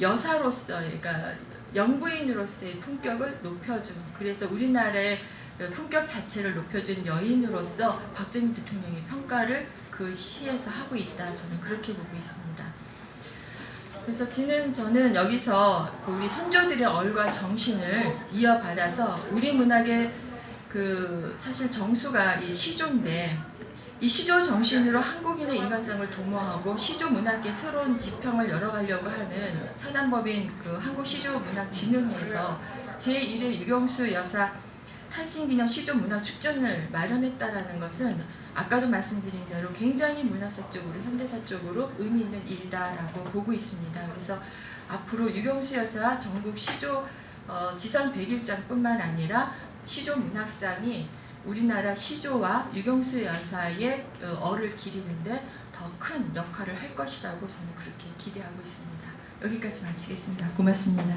여사로서의 그러니까 영부인으로서의 품격을 높여준 그래서 우리나라의 그 품격 자체를 높여준 여인으로서 박정희 대통령의 평가를 그 시에서 하고 있다 저는 그렇게 보고 있습니다. 그래서 저는 저는 여기서 그 우리 선조들의 얼과 정신을 이어받아서 우리 문학의 그 사실 정수가 이 시조인데 이 시조 정신으로 한국인의 인간성을 도모하고 시조 문학의 새로운 지평을 열어가려고 하는 사단법인 그 한국 시조 문학 진흥회에서 제1회 유경수 여사 탄신기념 시조 문학 축전을 마련했다라는 것은 아까도 말씀드린 대로 굉장히 문화사 쪽으로 현대사 쪽으로 의미 있는 일이다라고 보고 있습니다. 그래서 앞으로 유경수 여사 전국 시조 어, 지상 100일장뿐만 아니라 시조 문학상이 우리나라 시조와 유경수 여사의 어, 얼을 기리는데 더 큰 역할을 할 것이라고 저는 그렇게 기대하고 있습니다. 여기까지 마치겠습니다. 고맙습니다.